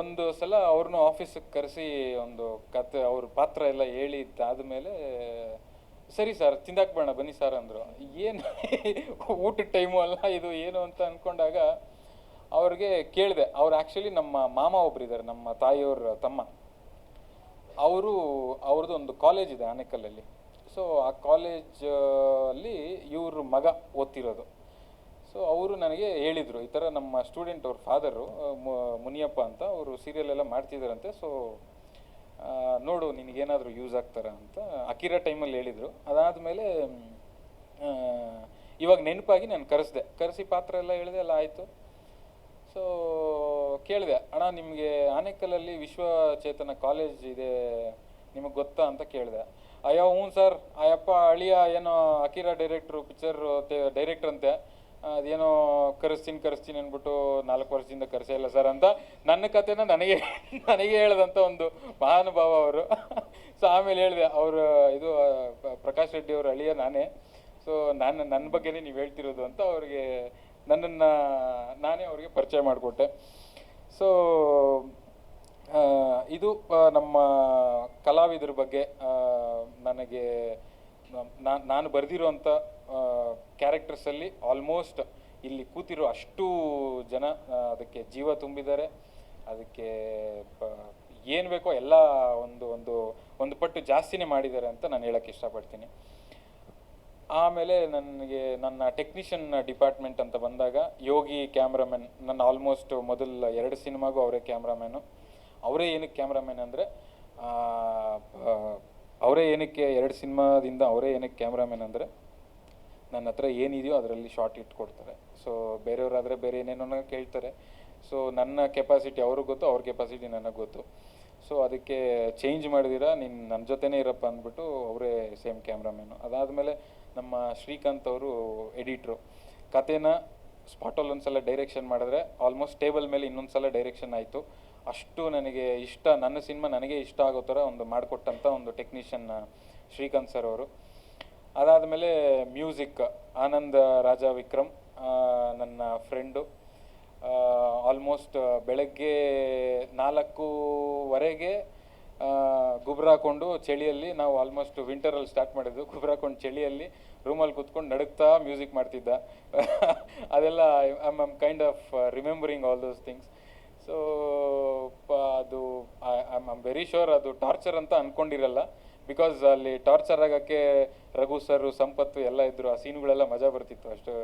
ಒಂದು ಸಲ ಅವ್ರನ್ನ ಆಫೀಸಿಗೆ ಕರೆಸಿ ಒಂದು ಕತೆ ಅವ್ರ ಪಾತ್ರ ಎಲ್ಲ ಹೇಳಿದ್ದಾದ್ಮೇಲೆ ಸರಿ ಸರ್ ತಿಂದಾಕ್ ಬೇಡ, ಬನ್ನಿ ಸರ್ ಅಂದರು. ಏನು ಊಟದ ಟೈಮು ಅಲ್ಲ, ಇದು ಏನು ಅಂತ ಅಂದ್ಕೊಂಡಾಗ ಅವ್ರಿಗೆ ಕೇಳಿದೆ. ಅವ್ರು ಆ್ಯಕ್ಚುಲಿ ನಮ್ಮ ಮಾಮ ಒಬ್ಬರಿದ್ದಾರೆ ನಮ್ಮ ತಾಯಿಯವ್ರ ತಮ್ಮ. ಅವರು, ಅವ್ರದ್ದು ಒಂದು ಕಾಲೇಜ್ ಇದೆ ಆನೇಕಲ್ಲಲ್ಲಿ. ಸೊ ಆ ಕಾಲೇಜ್ ಅಲ್ಲಿ ಇವ್ರ ಮಗ ಓದ್ತಿರೋದು. ಸೊ ಅವರು ನನಗೆ ಹೇಳಿದರು, ಈ ಥರ ನಮ್ಮ ಸ್ಟೂಡೆಂಟ್ ಅವ್ರ ಫಾದರು ಮುನಿಯಪ್ಪ ಅಂತ ಅವರು ಸೀರಿಯಲ್ ಎಲ್ಲ ಮಾಡ್ತಿದ್ದಾರಂತೆ ಸೊ ನೋಡು ನಿನಗೇನಾದರೂ ಯೂಸ್ ಆಗ್ತಾರ ಅಂತ ಅಕಿರ ಟೈಮಲ್ಲಿ ಹೇಳಿದರು. ಅದಾದಮೇಲೆ ಇವಾಗ ನೆನಪಾಗಿ ನಾನು ಕರೆಸ್ದೆ. ಕರೆಸಿ ಪಾತ್ರ ಎಲ್ಲ ಹೇಳಿದೆ, ಎಲ್ಲ ಆಯಿತು. ಸೊ ಕೇಳಿದೆ, ಅಣ್ಣ, ನಿಮಗೆ ಆನೇಕಲ್ಲಲ್ಲಿ ವಿಶ್ವಚೇತನ ಕಾಲೇಜ್ ಇದೆ, ನಿಮಗೆ ಗೊತ್ತಾ ಅಂತ ಕೇಳಿದೆ. ಅಯ್ಯೋ, ಹ್ಞೂ ಸರ್, ಅಯ್ಯಪ್ಪ, ಅಳಿಯ ಏನೋ ಅಕಿರಾ ಡೈರೆಕ್ಟ್ರು, ಪಿಕ್ಚರ್ ಡೈರೆಕ್ಟ್ರ್ ಅಂತೆ. ಅದೇನೋ ಕರೆಸ್ತೀನಿ ಕರೆಸ್ತೀನಿ ಅಂದ್ಬಿಟ್ಟು ನಾಲ್ಕು ವರ್ಷದಿಂದ ಕರೆಸೇ ಇಲ್ಲ ಸರ್ ಅಂತ ನನ್ನ ಕತೆನ ನನಗೆ ನನಗೆ ಹೇಳ್ದಂಥ ಒಂದು ಮಹಾನುಭಾವ ಅವರು. ಸೊ ಆಮೇಲೆ ಹೇಳಿದೆ, ಅವರು ಇದು, ಪ್ರಕಾಶ್ ರೆಡ್ಡಿ ಅವರು ಅಳಿಯ ನಾನೇ. ಸೊ ನಾನು ನನ್ನ ಬಗ್ಗೆನೇ ನೀವು ಹೇಳ್ತಿರೋದು ಅಂತ ಅವ್ರಿಗೆ ನನ್ನನ್ನು ನಾನೇ ಅವರಿಗೆ ಪರಿಚಯ ಮಾಡಿಕೊಟ್ಟೆ. ಸೊ ಇದು ನಮ್ಮ ಕಲಾವಿದರ ಬಗ್ಗೆ ನನಗೆ ನಾನು ಬರೆದಿರುವಂಥ ಕ್ಯಾರೆಕ್ಟರ್ಸಲ್ಲಿ ಆಲ್ಮೋಸ್ಟ್ ಇಲ್ಲಿ ಕೂತಿರೋ ಅಷ್ಟು ಜನ ಅದಕ್ಕೆ ಜೀವ ತುಂಬಿದ್ದಾರೆ. ಅದಕ್ಕೆ ಏನು ಬೇಕೋ ಎಲ್ಲ ಒಂದು ಒಂದು ಒಂದು ಪಟ್ಟು ಜಾಸ್ತಿನೇ ಮಾಡಿದ್ದಾರೆ ಅಂತ ನಾನು ಹೇಳೋಕ್ಕೆ ಇಷ್ಟಪಡ್ತೀನಿ. ಆಮೇಲೆ ನನಗೆ ನನ್ನ ಟೆಕ್ನಿಷಿಯನ್ ಡಿಪಾರ್ಟ್ಮೆಂಟ್ ಅಂತ ಬಂದಾಗ ಯೋಗಿ ಕ್ಯಾಮ್ರಾಮನ್, ನನ್ನ ಆಲ್ಮೋಸ್ಟ್ ಮೊದಲ ಎರಡು ಸಿನಿಮಾಗೂ ಅವರೇ ಕ್ಯಾಮ್ರಾಮ್ಯಾನು ಅವರೇ ಏನಕ್ಕೆ ಕ್ಯಾಮ್ರಾಮನ್ ಅಂದರೆ ಅವರೇ ಏನಕ್ಕೆ ಎರಡು ಸಿನಿಮಾದಿಂದ ಅವರೇ ಏನಕ್ಕೆ ಕ್ಯಾಮ್ರಾಮನ್ ಅಂದರೆ, ನನ್ನ ಹತ್ರ ಏನಿದೆಯೋ ಅದರಲ್ಲಿ ಶಾರ್ಟ್ ಇಟ್ಕೊಡ್ತಾರೆ. ಸೊ ಬೇರೆಯವರಾದರೆ ಬೇರೆ ಏನೇನೋ ಕೇಳ್ತಾರೆ. ಸೊ ನನ್ನ ಕೆಪಾಸಿಟಿ ಅವ್ರಿಗೆ ಗೊತ್ತು, ಅವ್ರ ಕೆಪಾಸಿಟಿ ನನಗೆ ಗೊತ್ತು. ಸೊ ಅದಕ್ಕೆ ಚೇಂಜ್ ಮಾಡಿದಿರ, ನೀನು ನನ್ನ ಜೊತೆನೇ ಇರಪ್ಪ ಅಂದ್ಬಿಟ್ಟು ಅವರೇ ಸೇಮ್ ಕ್ಯಾಮ್ರಾಮ್ಯಾನು ಅದಾದಮೇಲೆ ನಮ್ಮ ಶ್ರೀಕಾಂತ್ ಅವರು ಎಡಿಟ್ರು. ಕತೆನ ಸ್ಪಾಟಲ್ಲಿ ಒಂದು ಸಲ ಡೈರೆಕ್ಷನ್ ಮಾಡಿದ್ರೆ ಆಲ್ಮೋಸ್ಟ್ ಟೇಬಲ್ ಮೇಲೆ ಇನ್ನೊಂದು ಸಲ ಡೈರೆಕ್ಷನ್ ಆಯಿತು. ಅಷ್ಟು ನನಗೆ ಇಷ್ಟ, ನನ್ನ ಸಿನಿಮಾ ನನಗೆ ಇಷ್ಟ ಆಗೋ ಥರ ಒಂದು ಮಾಡಿಕೊಟ್ಟಂಥ ಒಂದು ಟೆಕ್ನಿಷಿಯನ್ ಶ್ರೀಕಾಂತ್ ಸರ್ ಅವರು. ಅದಾದಮೇಲೆ ಮ್ಯೂಸಿಕ್ ಆನಂದ್ ರಾಜ ವಿಕ್ರಮ್ ನನ್ನ ಫ್ರೆಂಡು ಆಲ್ಮೋಸ್ಟ್ ಬೆಳಗ್ಗೆ ನಾಲ್ಕೂವರೆಗೆ ಗುಬ್ರ ಹಾಕೊಂಡು ಚಳಿಯಲ್ಲಿ ನಾವು ಆಲ್ಮೋಸ್ಟ್ ವಿಂಟರಲ್ಲಿ ಸ್ಟಾರ್ಟ್ ಮಾಡಿದ್ದು. ಗೊಬ್ಬರ ಹಾಕೊಂಡು ಚಳಿಯಲ್ಲಿ ರೂಮಲ್ಲಿ ಕೂತ್ಕೊಂಡು ನಡುಕ್ತಾ ಮ್ಯೂಸಿಕ್ ಮಾಡ್ತಿದ್ದ. ಅದೆಲ್ಲ I am kind of remembering all those things so ಅದು ಐ ಆಮ್ ವೆರಿ ಶೋರ್ ಅದು ಟಾರ್ಚರ್ ಅಂತ ಅಂದ್ಕೊಂಡಿರಲ್ಲ ಬಿಕಾಸ್ ಅಲ್ಲಿ ಟಾರ್ಚರ್ ಆಗೋಕ್ಕೆ ರಘು ಸರ್ ಸಂಪತ್ತು ಎಲ್ಲ ಇದ್ದರು ಆ ಸೀನ್ಗಳೆಲ್ಲ ಮಜಾ ಬರ್ತಿತ್ತು ಅಷ್ಟು.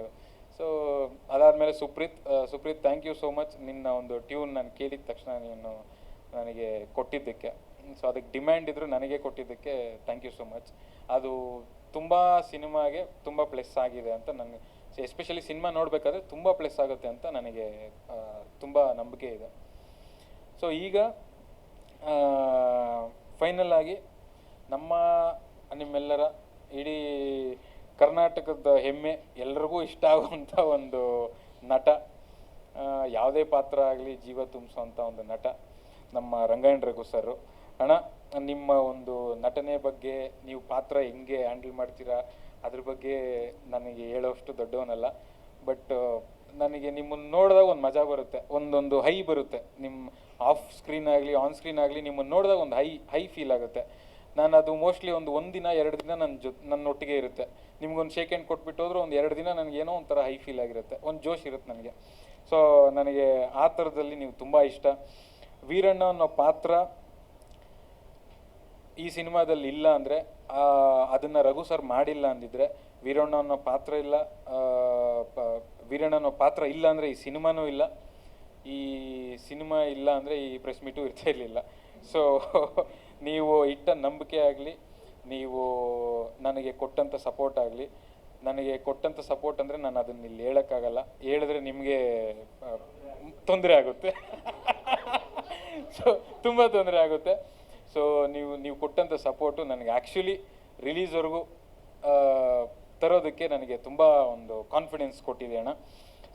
ಸೊ ಅದಾದಮೇಲೆ Supreet Supreet thank you so much ನಿನ್ನ ಒಂದು ಟ್ಯೂನ್ ನಾನು ಕೇಳಿದ ತಕ್ಷಣ ನೀನು ನನಗೆ ಕೊಟ್ಟಿದ್ದಕ್ಕೆ. ಸೊ ಅದಕ್ಕೆ ಡಿಮ್ಯಾಂಡ್ ಇದ್ರು ನನಗೆ ಕೊಟ್ಟಿದ್ದಕ್ಕೆ ಥ್ಯಾಂಕ್ ಯು ಸೋ ಮಚ್ ಅದು ತುಂಬ ಸಿನಿಮಾಗೆ ತುಂಬ ಪ್ಲಸ್ ಆಗಿದೆ ಅಂತ ನನಗೆ ಎಸ್ಪೆಷಲಿ ಸಿನಿಮಾ ನೋಡಬೇಕಾದ್ರೆ ತುಂಬ ಪ್ಲಸ್ ಆಗುತ್ತೆ ಅಂತ ನನಗೆ ತುಂಬ ನಂಬಿಕೆ ಇದೆ. ಸೊ ಈಗ ಫೈನಲ್ ಆಗಿ ನಮ್ಮ ನಿಮ್ಮೆಲ್ಲರ ಇಡೀ ಕರ್ನಾಟಕದ ಹೆಮ್ಮೆ ಎಲ್ರಿಗೂ ಇಷ್ಟ ಆಗುವಂಥ ಒಂದು ನಟ ಯಾವುದೇ ಪಾತ್ರ ಆಗಲಿ ಜೀವ ತುಂಬಿಸುವಂಥ ಒಂದು ನಟ ನಮ್ಮ ರಂಗಾಯಣ ರಘು ಸರ್ ಅಣ್ಣ, ನಿಮ್ಮ ಒಂದು ನಟನೆ ಬಗ್ಗೆ ನೀವು ಪಾತ್ರ ಹೆಂಗೆ ಹ್ಯಾಂಡಲ್ ಮಾಡ್ತೀರಾ? ಅದ್ರ ಬಗ್ಗೆ ನನಗೆ ಹೇಳೋಷ್ಟು ದೊಡ್ಡವನಲ್ಲ. ಬಟ್ ನನಗೆ ನಿಮ್ಮನ್ನು ನೋಡಿದಾಗ ಒಂದು ಮಜಾ ಬರುತ್ತೆ. ಒಂದೊಂದು ಹೈ ಬರುತ್ತೆ. ನಿಮ್ಮ ಆಫ್ ಸ್ಕ್ರೀನ್ ಆಗಲಿ ಆನ್ ಸ್ಕ್ರೀನ್ ಆಗಲಿ ನಿಮ್ಮನ್ನು ನೋಡಿದಾಗ ಒಂದು ಹೈ ಹೈ ಫೀಲ್ ಆಗುತ್ತೆ. ನಾನು ಅದು ಮೋಸ್ಟ್ಲಿ ಒಂದು ಒಂದಿನ ಎರಡು ದಿನ ನನ್ನ ಜೊ, ನನ್ನೊಟ್ಟಿಗೆ ಇರುತ್ತೆ. ನಿಮ್ಗೊಂದು ಶೇಕ್ ಹ್ಯಾಂಡ್ ಕೊಟ್ಬಿಟ್ಟು ಹೋದ್ರೆ ಒಂದು ಎರಡು ದಿನ ನನಗೆ ಏನೋ ಒಂಥರ ಹೈ ಫೀಲ್ ಆಗಿರುತ್ತೆ. ಒಂದು ಜೋಶ್ ಇರುತ್ತೆ ನನಗೆ. ಸೊ ನನಗೆ ಆ ಥರದಲ್ಲಿ ನೀವು ತುಂಬ ಇಷ್ಟ. ವೀರಣ್ಣ ಅನ್ನೋ ಪಾತ್ರ ಈ ಸಿನಿಮಾದಲ್ಲಿ ಇಲ್ಲ ಅಂದರೆ ಅದನ್ನು ರಘು ಸರ್ ಮಾಡಿಲ್ಲ ಅಂದಿದ್ರೆ, ವೀರಣ್ಣ ಅನ್ನೋ ಪಾತ್ರ ಇಲ್ಲ ವೀರಣ್ಣ ಅನ್ನೋ ಪಾತ್ರ ಇಲ್ಲ ಅಂದರೆ ಈ ಸಿನಿಮಾನೂ ಇಲ್ಲ. ಈ ಸಿನಿಮಾ ಇಲ್ಲ ಅಂದರೆ ಈ ಪ್ರೆಸ್ ಮೀಟು ಇರ್ತಾ ಇರಲಿಲ್ಲ. ಸೊ ನೀವು ಇಟ್ಟ ನಂಬಿಕೆ ಆಗಲಿ, ನೀವು ನನಗೆ ಕೊಟ್ಟಂಥ ಸಪೋರ್ಟ್ ಆಗಲಿ, ನನಗೆ ಕೊಟ್ಟಂಥ ಸಪೋರ್ಟ್ ಅಂದರೆ ನಾನು ಅದನ್ನ ಇಲ್ಲಿ ಹೇಳೋಕ್ಕಾಗಲ್ಲ. ಹೇಳಿದ್ರೆ ನಿಮಗೆ ತೊಂದರೆ ಆಗುತ್ತೆ. ಸೊ ತುಂಬ ತೊಂದರೆ ಆಗುತ್ತೆ. ಸೊ ನೀವು ನೀವು ಕೊಟ್ಟಂಥ ಸಪೋರ್ಟು ನನಗೆ ಆ್ಯಕ್ಚುಲಿ ರಿಲೀಸ್ವರೆಗೂ ತರೋದಕ್ಕೆ ನನಗೆ ತುಂಬ ಒಂದು ಕಾನ್ಫಿಡೆನ್ಸ್ ಕೊಟ್ಟಿದೆ ಅಣ್ಣ.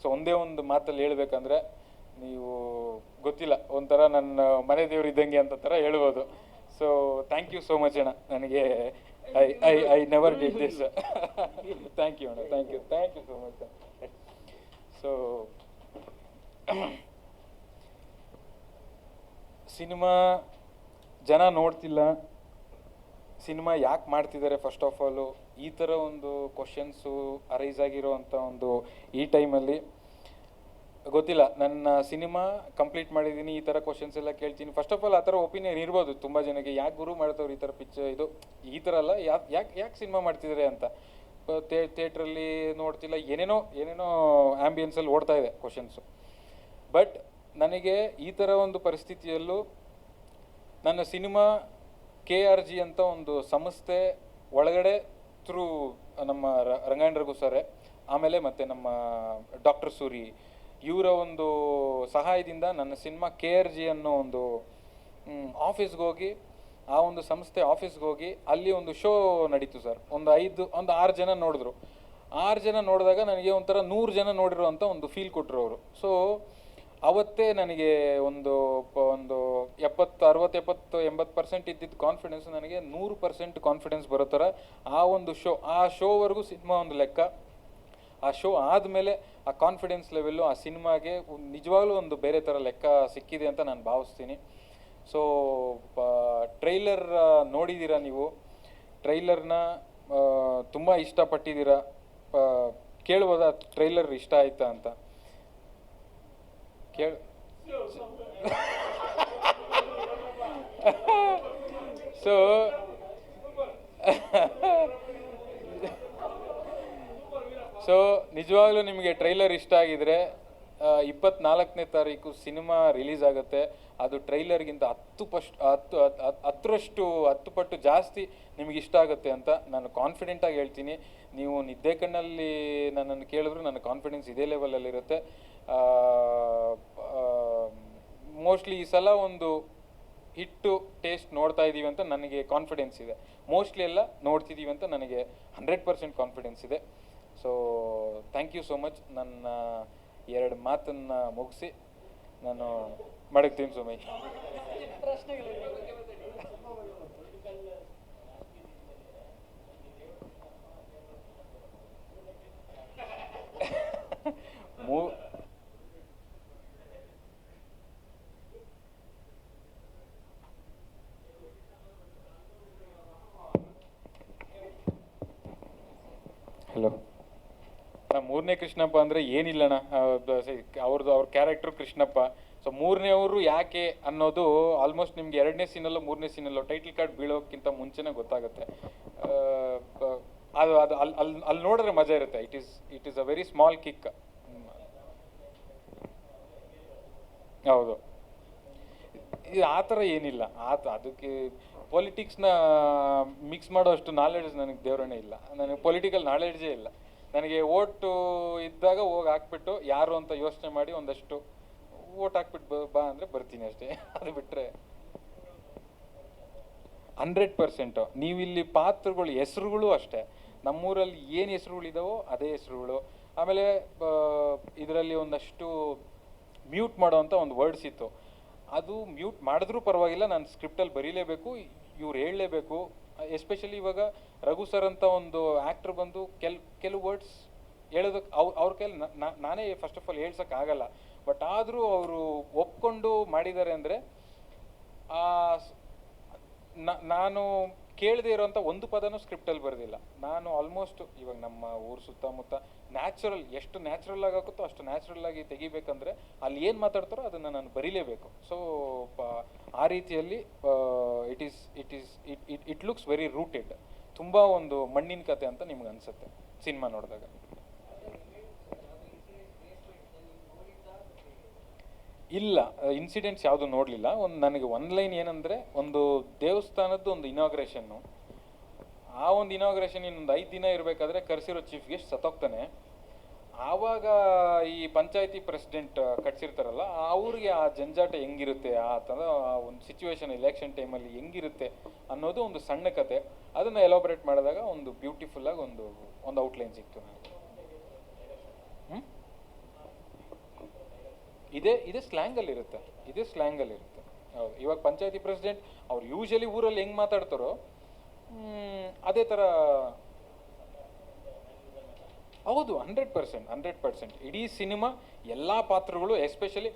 ಸೊ ಒಂದೇ ಒಂದು ಮಾತಲ್ಲಿ ಹೇಳಬೇಕಂದ್ರೆ, ನೀವು ಗೊತ್ತಿಲ್ಲ, ಒಂಥರ ನನ್ನ ಮನೆ ದೇವ್ರು ಇದ್ದಂಗೆ ಅಂತ ಥರ ಹೇಳ್ಬೋದು. So thank you so much ಅಣ್ಣ. ನನಗೆ I I I never did this thank you ಅಣ್ಣ thank you thank you so much so cinema ಜನ ನೋಡ್ತಿಲ್ಲ. ಸಿನಿಮಾ ಯಾಕೆ ಮಾಡ್ತಿದ್ದಾರೆ ಫಸ್ಟ್ ಆಫ್ ಆಲು ಈ ಥರ ಒಂದು ಕ್ವಶನ್ಸು ಅರೈಸ್ ಆಗಿರೋ ಒಂದು ಈ ಟೈಮಲ್ಲಿ ಗೊತ್ತಿಲ್ಲ. ನನ್ನ ಸಿನಿಮಾ ಕಂಪ್ಲೀಟ್ ಮಾಡಿದ್ದೀನಿ, ಈ ಥರ ಕ್ವಶನ್ಸ್ ಎಲ್ಲ ಕೇಳ್ತೀನಿ. ಫಸ್ಟ್ ಆಫ್ ಆಲ್ ಆ ಥರ ಒಪಿನಿಯನ್ ಇರ್ಬೋದು ತುಂಬ ಜನಕ್ಕೆ. ಯಾಕೆ ಗುರು ಮಾಡ್ತವ್ರು ಈ ಥರ ಪಿಚ್ಚ ಇದು? ಈ ಥರ ಅಲ್ಲ ಯಾಕೆ ಯಾಕೆ ಯಾಕೆ ಸಿನಿಮಾ ಮಾಡ್ತಿದ್ದಾರೆ ಅಂತ. ಥಿಯೇಟ್ರಲ್ಲಿ ನೋಡ್ತಿಲ್ಲ, ಏನೇನೋ ಏನೇನೋ ಆ್ಯಂಬಿಯನ್ಸಲ್ಲಿ ಓಡ್ತಾ ಇದೆ ಕ್ವಶನ್ಸು ಬಟ್ ನನಗೆ ಈ ಥರ ಒಂದು ಪರಿಸ್ಥಿತಿಯಲ್ಲೂ ನನ್ನ ಸಿನಿಮಾ, ಕೆ ಆರ್ ಜಿ ಅಂತ ಒಂದು ಸಂಸ್ಥೆ ಒಳಗಡೆ ಥ್ರೂ ನಮ್ಮ ರಂಗಾಯಣ ರಘು ಸರೇ, ಆಮೇಲೆ ಮತ್ತೆ ನಮ್ಮ ಡಾಕ್ಟರ್ ಸೂರಿ, ಇವರ ಒಂದು ಸಹಾಯದಿಂದ ನನ್ನ ಸಿನಿಮಾ ಕೆ ಆರ್ ಜಿ ಅನ್ನೋ ಒಂದು ಆಫೀಸ್ಗೆ ಹೋಗಿ, ಆ ಒಂದು ಸಂಸ್ಥೆ ಆಫೀಸ್ಗೆ ಹೋಗಿ ಅಲ್ಲಿ ಒಂದು ಶೋ ನಡೀತು ಸರ್. ಒಂದು ಐದು, ಒಂದು ಆರು ಜನ ನೋಡಿದ್ರು. ಆರು ಜನ ನೋಡಿದಾಗ ನನಗೆ ಒಂಥರ ನೂರು ಜನ ನೋಡಿರುವಂಥ ಒಂದು ಫೀಲ್ ಕೊಟ್ಟರು ಅವರು. ಸೊ ಅವತ್ತೇ ನನಗೆ ಒಂದು ಒಂದು ಎಪ್ಪತ್ತು, ಅರವತ್ತು, ಎಪ್ಪತ್ತು, ಎಂಬತ್ತು ಪರ್ಸೆಂಟ್ ಇದ್ದಿದ್ದು ಕಾನ್ಫಿಡೆನ್ಸ್ ನನಗೆ ನೂರು ಪರ್ಸೆಂಟ್ ಕಾನ್ಫಿಡೆನ್ಸ್ ಬರೋ ಆ ಒಂದು ಶೋ ಆ ಶೋವರೆಗೂ ಸಿನಿಮಾ ಒಂದು ಲೆಕ್ಕ. ಆ ಶೋ ಆದಮೇಲೆ ಆ ಕಾನ್ಫಿಡೆನ್ಸ್ ಲೆವೆಲ್ಲು ಆ ಸಿನಿಮಾಗೆ ನಿಜವಾಗ್ಲೂ ಒಂದು ಬೇರೆ ಥರ ಲೆಕ್ಕ ಸಿಕ್ಕಿದೆ ಅಂತ ನಾನು ಭಾವಿಸ್ತೀನಿ. ಸೊ ಟ್ರೈಲರ್ ನೋಡಿದ್ದೀರಾ ನೀವು? ಟ್ರೈಲರ್ನ ತುಂಬ ಇಷ್ಟಪಟ್ಟಿದ್ದೀರಾ? ಕೇಳ್ಬೋದಾ? ಟ್ರೈಲರ್ ಇಷ್ಟ ಆಯ್ತಾ ಅಂತ? ಕೇಳ. ಸೊ ಸೊ ನಿಜವಾಗ್ಲೂ ನಿಮಗೆ ಟ್ರೈಲರ್ ಇಷ್ಟ ಆಗಿದ್ರೆ ಇಪ್ಪತ್ನಾಲ್ಕನೇ ತಾರೀಕು ಸಿನಿಮಾ ರಿಲೀಸ್ ಆಗುತ್ತೆ. ಅದು ಟ್ರೈಲರ್ಗಿಂತ ಹತ್ತು ಪಸ್ಟ್ ಹತ್ತು, ಹತ್- ಹತ್- ಹತ್ತರಷ್ಟು, ಹತ್ತು ಪಟ್ಟು ಜಾಸ್ತಿ ನಿಮಗೆ ಇಷ್ಟ ಆಗುತ್ತೆ ಅಂತ ನಾನು ಕಾನ್ಫಿಡೆಂಟಾಗಿ ಹೇಳ್ತೀನಿ. ನೀವು ನಿದ್ದೆ ಕಣ್ಣಲ್ಲಿ ನನ್ನನ್ನು ಕೇಳಿದ್ರು ನನ್ನ ಕಾನ್ಫಿಡೆನ್ಸ್ ಇದೇ ಲೆವೆಲಲ್ಲಿರುತ್ತೆ ಮೋಸ್ಟ್ಲಿ ಈ ಸಲ ಒಂದು ಹಿಟ್ಟು ಟೇಸ್ಟ್ ನೋಡ್ತಾ ಇದ್ದೀವಿ ಅಂತ ನನಗೆ ಕಾನ್ಫಿಡೆನ್ಸ್ ಇದೆ. ಮೋಸ್ಟ್ಲಿ ಎಲ್ಲ ನೋಡ್ತಿದ್ದೀವಿ ಅಂತ ನನಗೆ ಹಂಡ್ರೆಡ್ ಪರ್ಸೆಂಟ್ ಕಾನ್ಫಿಡೆನ್ಸ್ ಇದೆ. So thank you so much ನನ್ನ ಎರಡು ಮಾತನ್ನು ಮುಗಿಸಿ. ನಾನು ಮಡಗ್ತೀನಿ ಸುಮೈ ಮೂ ಹಲೋ ಮೂರನೇ ಕೃಷ್ಣಪ್ಪ ಅಂದ್ರೆ ಏನಿಲ್ಲಣ್ಣ? ಅವ್ರದ್ದು ಅವ್ರ ಕ್ಯಾರೆಕ್ಟರ್ ಕೃಷ್ಣಪ್ಪ. ಸೊ ಮೂರನೇವರು ಯಾಕೆ ಅನ್ನೋದು ಆಲ್ಮೋಸ್ಟ್ ನಿಮ್ಗೆ ಎರಡನೇ ಸೀನಲ್ಲೋ ಮೂರನೇ ಸೀನಲ್ಲೋ ಟೈಟಲ್ ಕಾರ್ಡ್ ಬೀಳೋಕ್ಕಿಂತ ಮುಂಚೆನೇ ಗೊತ್ತಾಗುತ್ತೆ. ಅದು ಅದು ಅಲ್ಲಿ ಅಲ್ಲಿ ಅಲ್ಲಿ ನೋಡಿದ್ರೆ ಮಜಾ ಇರುತ್ತೆ. It is it is a very small kick ಹೌದು. ಇದು ಆ ಥರ ಏನಿಲ್ಲ. ಆತ ಅದಕ್ಕೆ ಪೊಲಿಟಿಕ್ಸ್ನ ಮಿಕ್ಸ್ ಮಾಡೋ ಅಷ್ಟು ನಾಲೆಡ್ಜ್ ನನಗೆ ದೇವರೇ ಇಲ್ಲ. ನನಗೆ ಪೊಲಿಟಿಕಲ್ ನಾಲೆಡ್ಜೇ ಇಲ್ಲ. ನನಗೆ ಓಟು ಇದ್ದಾಗ ಹೋಗಿ ಹಾಕ್ಬಿಟ್ಟು ಯಾರು ಅಂತ ಯೋಚನೆ ಮಾಡಿ ಒಂದಷ್ಟು ಓಟ್ ಹಾಕ್ಬಿಟ್ಟು ಬ- ಅಂದರೆ ಬರ್ತೀನಿ ಅಷ್ಟೇ. ಅದು ಬಿಟ್ಟರೆ ಹಂಡ್ರೆಡ್ ಪರ್ಸೆಂಟು. ನೀವಿಲ್ಲಿ ಪಾತ್ರಗಳು, ಹೆಸರುಗಳು ಅಷ್ಟೇ. ನಮ್ಮೂರಲ್ಲಿ ಏನು ಹೆಸರುಗಳಿದಾವೋ ಅದೇ ಹೆಸರುಗಳು. ಆಮೇಲೆ ಇದರಲ್ಲಿ ಒಂದಷ್ಟು ಮ್ಯೂಟ್ ಮಾಡೋವಂಥ ಒಂದು ವರ್ಡ್ಸ್ ಇತ್ತು. ಅದು ಮ್ಯೂಟ್ ಮಾಡಿದ್ರೂ ಪರವಾಗಿಲ್ಲ, ನಾನು ಸ್ಕ್ರಿಪ್ಟಲ್ಲಿ ಬರೀಲೇಬೇಕು, ಇವ್ರು ಹೇಳಲೇಬೇಕು. ಎಸ್ಪೆಷಲಿ ಇವಾಗ ರಘು ಸರ್ ಅಂತ ಒಂದು ಆ್ಯಕ್ಟ್ರ್ ಬಂದು ಕೆಲ್, ಕೆಲವು ವರ್ಡ್ಸ್ ಹೇಳೋದಕ್ಕೆ ಅವ್ರ ಅವ್ರ ಕೈಲಿ ನಾನೇ ಫಸ್ಟ್ ಆಫ್ ಆಲ್ ಆಗಲ್ಲ. ಬಟ್ ಆದರೂ ಅವರು ಒಪ್ಕೊಂಡು ಮಾಡಿದ್ದಾರೆ ಅಂದರೆ ನಾನು ಕೇಳದೇ ಇರೋಂಥ ಒಂದು ಪದನೂ ಸ್ಕ್ರಿಪ್ಟಲ್ಲಿ ಬರೆದಿಲ್ಲ. ನಾನು ಆಲ್ಮೋಸ್ಟ್ ಇವಾಗ ನಮ್ಮ ಊರು ಸುತ್ತಮುತ್ತ ನ್ಯಾಚುರಲ್ ಎಷ್ಟು ನ್ಯಾಚುರಲ್ ಆಗಿ ಆಗುತ್ತೋ ಅಷ್ಟು ನ್ಯಾಚುರಲ್ ಆಗಿ ತೆಗಿಬೇಕಂದ್ರೆ ಅಲ್ಲಿ ಏನು ಮಾತಾಡ್ತಾರೋ ಅದನ್ನು ನಾನು ಬರೀಲೇಬೇಕು. ಸೊ ಆ ರೀತಿಯಲ್ಲಿ it is it is it it it looks very rooted ತುಂಬ ಒಂದು ಮಣ್ಣಿನ ಕತೆ ಅಂತ ನಿಮ್ಗೆ ಅನ್ಸುತ್ತೆ ಸಿನಿಮಾ ನೋಡಿದಾಗ. ಇಲ್ಲ ಇನ್ಸಿಡೆಂಟ್ಸ್ ಯಾವುದು ನೋಡಲಿಲ್ಲ. ಒಂದು ನನಗೆ ಒಂದು ಲೈನ್ ಏನಂದರೆ, ಒಂದು ದೇವಸ್ಥಾನದ್ದು ಒಂದು ಇನಾಗ್ರೇಷನ್ನು ಆ ಒಂದು ಇನಾಗ್ರೇಷನ್ ಇನ್ನೊಂದು ಐದು ದಿನ ಇರಬೇಕಾದ್ರೆ ಕರೆಸಿರೋ ಚೀಫ್ ಗೆಸ್ಟ್ ಸತ್ತೋಗ್ತಾನೆ. ಆವಾಗ ಈ ಪಂಚಾಯತಿ ಪ್ರೆಸಿಡೆಂಟ್ ಕಟ್ಸಿರ್ತಾರಲ್ಲ, ಅವ್ರಿಗೆ ಆ ಜಂಜಾಟ ಹೆಂಗಿರುತ್ತೆ, ಆ ಥರ ಆ ಒಂದು ಸಿಚುವೇಶನ್ ಎಲೆಕ್ಷನ್ ಟೈಮಲ್ಲಿ ಹೆಂಗಿರುತ್ತೆ ಅನ್ನೋದು ಒಂದು ಸಣ್ಣ ಕತೆ. ಅದನ್ನು ಎಲಾಬ್ರೇಟ್ ಮಾಡಿದಾಗ ಒಂದು ಬ್ಯೂಟಿಫುಲ್ ಆಗಿ ಒಂದು ಒಂದು ಔಟ್ಲೈನ್ ಸಿಕ್ತು ನನಗೆ? ಇದೇ ಇದೇ ಸ್ಲ್ಯಾಂಗಲ್ಲಿ ಇರುತ್ತೆ. ಇದೇ ಸ್ಲ್ಯಾಂಗಲ್ಲಿ ಇರುತ್ತೆ. ಹೌದು, ಇವಾಗ ಪಂಚಾಯತಿ ಪ್ರೆಸಿಡೆಂಟ್ ಅವ್ರು ಯೂಶಲಿ ಊರಲ್ಲಿ ಹೆಂಗ್ ಮಾತಾಡ್ತಾರೋ ಅದೇ ಥರ ಹೌದು ಹಂಡ್ರೆಡ್ ಪರ್ಸೆಂಟ್ ಹಂಡ್ರೆಡ್ ಪರ್ಸೆಂಟ್ ಇಡೀ ಸಿನಿಮಾ ಎಲ್ಲ ಪಾತ್ರಗಳು ಎಸ್ಪೆಷಲಿ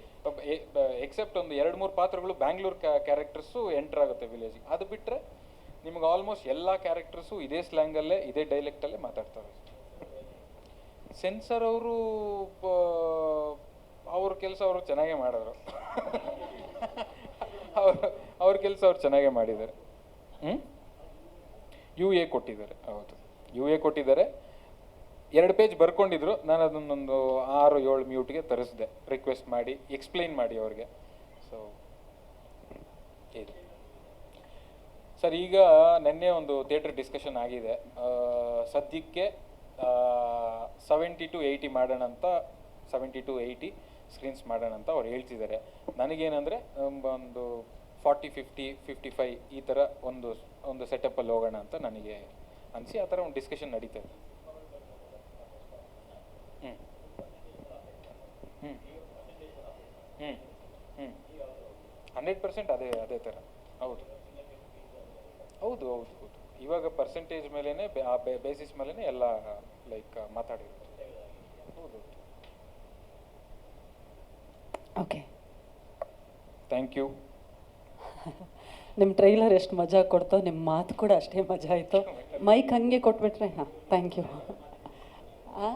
ಎಕ್ಸೆಪ್ಟ್ ಒಂದು ಎರಡು ಮೂರು ಪಾತ್ರಗಳು ಬ್ಯಾಂಗ್ಳೂರ್ ಕ್ಯಾರೆಕ್ಟರ್ಸು ಎಂಟರ್ ಆಗುತ್ತೆ ವಿಲೇಜಿಗೆ ಅದು ಬಿಟ್ಟರೆ ನಿಮ್ಗೆ ಆಲ್ಮೋಸ್ಟ್ ಎಲ್ಲ ಕ್ಯಾರೆಕ್ಟರ್ಸು ಇದೇ ಸ್ಲ್ಯಾಂಗಲ್ಲೇ ಇದೇ ಡೈಲೆಕ್ಟಲ್ಲೇ ಮಾತಾಡ್ತಾರೆ. ಸೆನ್ಸರ್ ಅವರು ಅವ್ರ ಕೆಲಸ ಅವರು ಚೆನ್ನಾಗೇ ಮಾಡೋರು ಅವ್ರ ಅವ್ರ ಕೆಲಸ ಅವ್ರು ಚೆನ್ನಾಗೇ ಮಾಡಿದ್ದಾರೆ. ಹ್ಞೂ ಯು ಎ ಕೊಟ್ಟಿದ್ದಾರೆ, ಹೌದು. ಯು ಎ ಕೊಟ್ಟಿದ್ದಾರೆ. ಎರಡು ಪೇಜ್ ಬರ್ಕೊಂಡಿದ್ರು. ನಾನು ಅದನ್ನೊಂದು ಆರು ಏಳು ಮ್ಯೂಟ್ಗೆ ತರಿಸಿದೆ. ರಿಕ್ವೆಸ್ಟ್ ಮಾಡಿ ಎಕ್ಸ್ಪ್ಲೈನ್ ಮಾಡಿ ಅವ್ರಿಗೆ. ಸೊ ಇದು. ಸರ್ ಈಗ ನಿನ್ನೆ ಒಂದು ಥಿಯೇಟರ್ ಡಿಸ್ಕಷನ್ ಆಗಿದೆ. ಸದ್ಯಕ್ಕೆ ಸೆವೆಂಟಿ ಟು ಏಯ್ಟಿ ಮಾಡೋಣ ಅಂತ ಸೆವೆಂಟಿ ಟು ಏಯ್ಟಿ ಸ್ಕ್ರೀನ್ಸ್ ಮಾಡೋಣ ಅಂತ ಅವ್ರು ಹೇಳ್ತಿದ್ದಾರೆ. ನನಗೇನಂದರೆ, ಒಂದು ಫಾರ್ಟಿ ಫಿಫ್ಟಿ ಫಿಫ್ಟಿ ಫೈ ಈ ಥರ ಒಂದು ಒಂದು ಸೆಟಪ್ಪಲ್ಲಿ ಹೋಗೋಣ ಅಂತ ನನಗೆ ಅನಿಸಿ ಆ ಥರ ಒಂದು ಡಿಸ್ಕಷನ್ ನಡೀತಾ ಇದೆ. ಹ್ಞೂ ಹ್ಞೂ ಹ್ಞೂ ಹ್ಞೂ ಹಂಡ್ರೆಡ್ ಪರ್ಸೆಂಟ್ ಅದೇ ಅದೇ ಥರ ಹೌದು. ಹೌದು ಹೌದು ಹೌದು. ಇವಾಗ ಪರ್ಸೆಂಟೇಜ್ ಮೇಲೇ ಆ ಬೇಸಿಸ್ ಮೇಲೇ ಎಲ್ಲ ಲೈಕ್ ಮಾತಾಡಿರೋದು. ಹೌದು ಓಕೆ ಥ್ಯಾಂಕ್ ಯು ನಿಮ್ಮ ಟ್ರೈಲರ್ ಎಷ್ಟು ಮಜಾ ಕೊಡ್ತೋ ನಿಮ್ಮ ಮಾತು ಕೂಡ ಅಷ್ಟೇ ಮಜಾ ಆಯಿತು. ಮೈಕ್ ಹಂಗೆ ಕೊಟ್ಬಿಟ್ರೆ, ಹಾಂ ಥ್ಯಾಂಕ್ ಯು ಹಾಂ